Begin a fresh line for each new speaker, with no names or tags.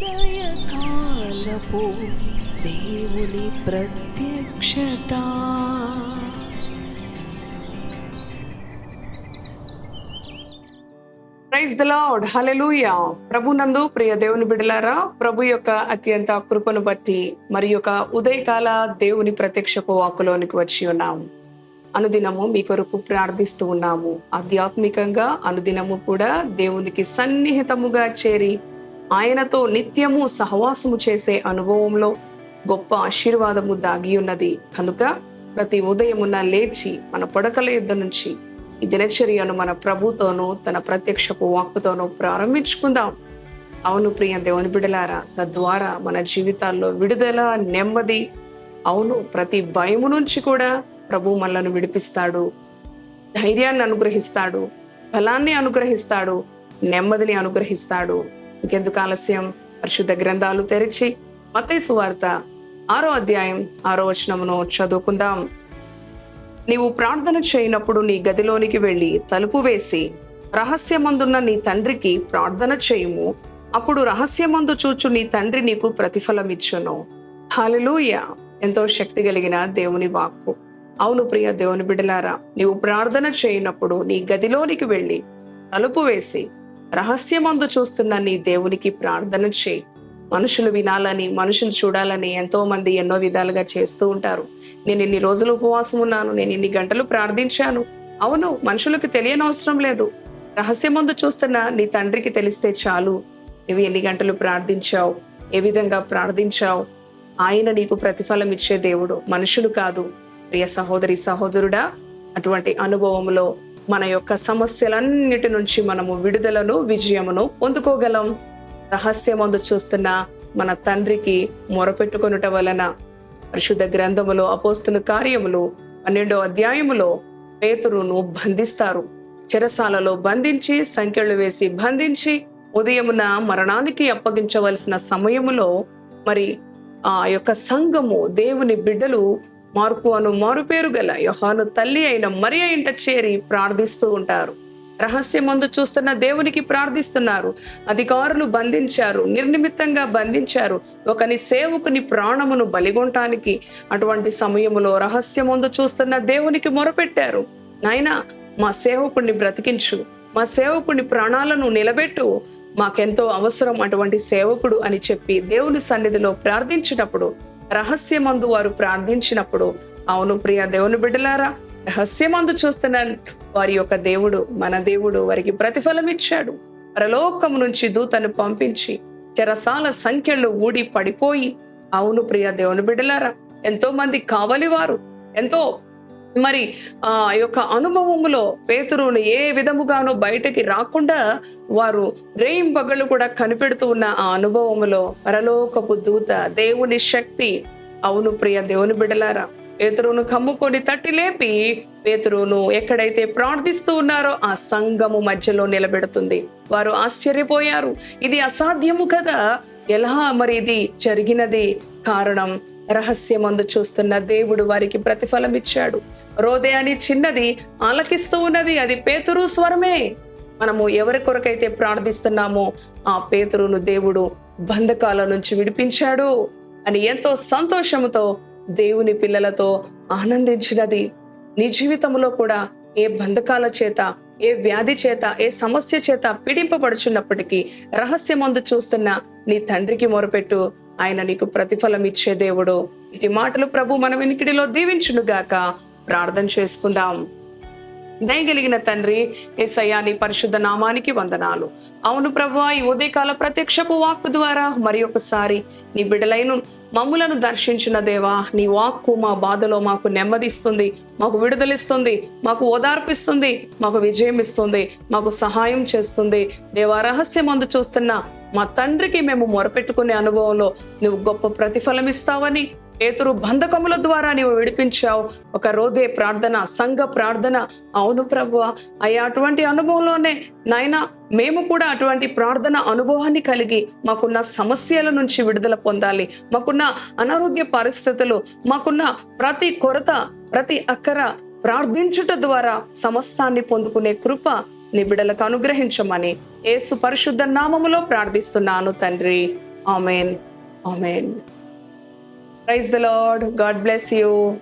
ఉదయకాలపు దేవుని ప్రత్యక్షత.
ప్రైజ్ ద లార్డ్ హల్లెలూయా ప్రభునందు ప్రియ దేవుని బిడలారా ప్రభు యొక్క అత్యంత కృపను బట్టి మరి యొక్క ఉదయకాల దేవుని ప్రత్యక్షపు వాకులోనికి వచ్చి ఉన్నాము అనుదినము మీ కొరకు ప్రార్థిస్తూ ఉన్నాము. ఆధ్యాత్మికంగా అనుదినము కూడా దేవునికి సన్నిహితముగా చేరి ఆయనతో నిత్యము సహవాసము చేసే అనుభవంలో గొప్ప ఆశీర్వాదము దాగి ఉన్నది. కనుక ప్రతి ఉదయమున లేచి మన పడకల యుద్ధ నుంచి ఈ దినచర్యను మన ప్రభుతోనూ తన ప్రత్యక్షపు వాక్కుతోనూ ప్రారంభించుకుందాం. అవును ప్రియ దేవుని బిడలారా తద్వారా మన జీవితాల్లో విడుదల నెమ్మది అవును ప్రతి భయము నుంచి కూడా ప్రభు మనలను విడిపిస్తాడు. ధైర్యాన్ని అనుగ్రహిస్తాడు బలాన్ని అనుగ్రహిస్తాడు నెమ్మదిని అనుగ్రహిస్తాడు. ఇంకెందుకు ఆలస్యం? పరిశుద్ధ గ్రంథాలు తెరిచి మతేసు వార్త ఆరో అధ్యాయం ఆరో వచనమును చదువుకుందాం. నీవు ప్రార్థన చేయనప్పుడు నీ గదిలోనికి వెళ్ళి తలుపు వేసి రహస్యమందున్న నీ తండ్రికి ప్రార్థన చేయుము. అప్పుడు రహస్యమందు చూచు నీ తండ్రి నీకు ప్రతిఫలమిచ్చును. హాలెలూయ ఎంతో శక్తి కలిగిన దేవుని వాక్కు. అవును ప్రియ దేవుని బిడలారా నీవు ప్రార్థన చేయనప్పుడు నీ గదిలోనికి వెళ్ళి తలుపు వేసి రహస్యమందు చూస్తున్న నీ దేవునికి ప్రార్థన చేయి. మనుషులు వినాలని మనుషులు చూడాలని ఎంతో మంది ఎన్నో విధాలుగా చేస్తూ ఉంటారు. నేను ఇన్ని రోజులు ఉపవాసం ఉన్నాను నేను ఇన్ని గంటలు ప్రార్థించాను. అవును మనుషులకు తెలియని అవసరం లేదు. రహస్యమందు చూస్తున్న నీ తండ్రికి తెలిస్తే చాలు. నువ్వు ఎన్ని గంటలు ప్రార్థించావు ఏ విధంగా ప్రార్థించావు? ఆయన నీకు ప్రతిఫలం ఇచ్చే దేవుడు మనుషులు కాదు. ప్రియ సహోదరి సహోదరుడా అటువంటి అనుభవంలో మన యొక్క సమస్యలన్నిటి నుంచి మనము విడుదలను విజయమును పొందుకోగలం. రహస్యమందు చూస్తున్న మన తండ్రికి మొరపెట్టుకొనుట వలన పరిశుద్ధ గ్రంథములో అపోస్తుల కార్యములు పన్నెండో అధ్యాయములో పేతురును బంధిస్తారు. చెరసాలలో బంధించి సంఖ్యలు వేసి బంధించి ఉదయమున మరణానికి అప్పగించవలసిన సమయములో మరి ఆ యొక్క సంఘము దేవుని బిడ్డలు మార్పు అను మారుపేరు గల యోహాను తల్లి అయిన మరి ఇంట చేరి ప్రార్థిస్తూ ఉంటారు. రహస్యమందు చూస్తున్న దేవునికి ప్రార్థిస్తున్నారు. అధికారులు బంధించారు. నిర్నిమిత్తంగా బంధించారు. ఒకని సేవకుని ప్రాణమును బలిగొంటానికి అటువంటి సమయములో రహస్యమందు చూస్తున్న దేవునికి మొరపెట్టారు. నాయనా మా సేవకుణ్ణి బ్రతికించు. మా సేవకుని ప్రాణాలను నిలబెట్టు. మాకెంతో అవసరం అటువంటి సేవకుడు అని చెప్పి దేవుని సన్నిధిలో ప్రార్థించినప్పుడు రహస్యమందు వారు ప్రార్థించినప్పుడు అవును ప్రియ దేవుని బిడ్డలారా రహస్యమందు చూస్తున్న వారి యొక్క దేవుడు మన దేవుడు వారికి ప్రతిఫలం ఇచ్చాడు. పరలోకం నుంచి దూతను పంపించి చెరసాల సంఖ్యలు ఊడి పడిపోయి అవును ప్రియ దేవుని బిడ్డలారా ఎంతో మంది కావలివారు ఎంతో మరి ఆ యొక్క అనుభవములో పేతురును ఏ విధముగానో బయటకి రాకుండా వారు రేయిం రేయింపగళ్ళు కూడా కనిపెడుతూ ఉన్న ఆ అనుభవములో పరలోకపు దూత దేవుని శక్తి. అవును ప్రియ దేవుని బిడలారా పేతురును కమ్ముకొని తట్టి లేపి పేతురును ఎక్కడైతే ప్రార్థిస్తూ ఉన్నారో ఆ సంఘము మధ్యలో నిలబెడుతుంది. వారు ఆశ్చర్యపోయారు. ఇది అసాధ్యము కదా. ఎలా మరి ఇది జరిగినది? కారణం రహస్యమందు చూస్తున్న దేవుడు వారికి ప్రతిఫలం ఇచ్చాడు. రోదే అని చిన్నది ఆలకిస్తూ ఉన్నది అది పేతురు స్వరమే. మనము ఎవరి కొరకైతే ప్రార్థిస్తున్నామో ఆ పేతురును దేవుడు బంధకాల నుంచి విడిపించాడు అని ఎంతో సంతోషముతో దేవుని పిల్లలతో ఆనందించినది. నీ జీవితంలో కూడా ఏ బంధకాల చేత ఏ వ్యాధి చేత ఏ సమస్య చేత పీడింపబడుచున్నప్పటికీ రహస్యమందు చూస్తున్న నీ తండ్రికి మొరపెట్టు ఆయన నీకు ప్రతిఫలం ఇచ్చే దేవుడు. ఇటు మాటలు ప్రభు మన వెనికిడిలో దీవించునుగాక ప్రార్థన చేసుకుందాం. దయగలిగిన తండ్రి ఏసయ్యా నీ పరిశుద్ధ నామానికి వందనాలు. అవును ప్రభు ఈ ఉదయకాల ప్రత్యక్షపు వాక్కు ద్వారా మరి ఒకసారి నీ బిడ్డలైన మమ్ములను దర్శించిన దేవా నీ వాక్కు మా బాధలో మాకు నెమ్మదిస్తుంది మాకు విడుదలిస్తుంది మాకు ఓదార్పిస్తుంది మాకు విజయం ఇస్తుంది మాకు సహాయం చేస్తుంది. దేవా రహస్యమందు చూస్తున్న మా తండ్రికి మేము మొరపెట్టుకునే అనుభవంలో నువ్వు గొప్ప ప్రతిఫలం ఇస్తావని పేతురు బంధకముల ద్వారా నీవు విడిపించావు. ఒక రోదే ప్రార్థన సంఘ ప్రార్థన. అవును ప్రభు అయ్యా అటువంటి అనుభవంలోనే నాయన మేము కూడా అటువంటి ప్రార్థన అనుభవాన్ని కలిగి మాకున్న సమస్యల నుంచి విడుదల పొందాలి. మాకున్న అనారోగ్య పరిస్థితులు మాకున్న ప్రతి కొరత ప్రతి అక్కర ప్రార్థించుట ద్వారా సమస్తాన్ని పొందుకునే కృప నీ అనుగ్రహించమని ఏసు పరిశుద్ధ నామములో ప్రార్థిస్తున్నాను తండ్రి. Amen. Amen. Praise the Lord. God bless you.